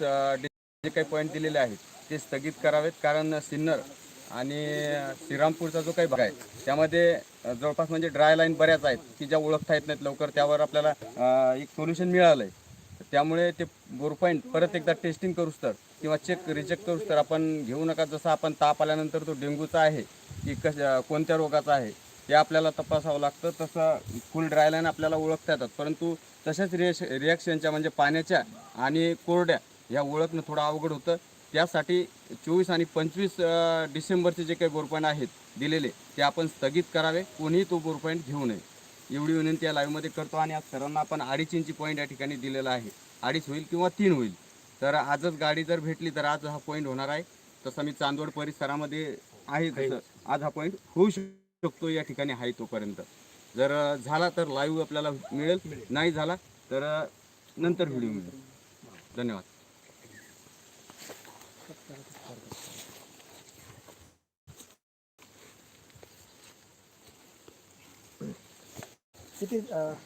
जे काही पॉईंट दिलेले आहेत ते स्थगित करावेत. कारण सिन्नर आणि श्रीरामपूरचा जो काही भाग आहे त्यामध्ये जवळपास म्हणजे ड्राय लाईन बऱ्याच आहेत की ज्या ओळखता येत नाहीत लवकर त्यावर आपल्याला एक सोल्युशन मिळालं आहे त्यामुळे ते बोर पॉईंट परत एकदा टेस्टिंग करूच तर किंवा चेक रिचेक करूच तर आपण घेऊ नका. जसं आपण ताप आल्यानंतर तो डेंग्यूचा आहे की कश कोणत्या रोगाचा आहे ते आपल्याला तपासावं लागतं. तसं फुल ड्राय लाईन आपल्याला ओळखता येतात. परंतु तशाच रिएक्श रिॲक्शनच्या म्हणजे पाण्याच्या आणि कोरड्या या ओळखणं थोडं अवघड होतं. त्यासाठी चोवीस आणि पंचवीस डिसेंबरचे जे काही बोरपॉईंट आहेत दिलेले ते आपण स्थगित करावे. कोणीही तो बोरपॉईंट घेऊ नये. एवढी विनंती या लाईव्हमध्ये करतो आणि आज सर्वांना आपण अडीच इंची पॉईंट या ठिकाणी दिलेला आहे. अडीच होईल किंवा तीन होईल. तर आजच गाडी जर भेटली तर आज हा पॉईंट होणार आहे. तसा मी चांदवड परिसरामध्ये आहे तसं. आज हा पॉईंट होऊ शकतो या ठिकाणी आहे तोपर्यंत. जर झाला तर लाईव्ह आपल्याला मिळेल. नाही झाला तर नंतर व्हिडिओ मिळेल धन्यवाद. It is, uh,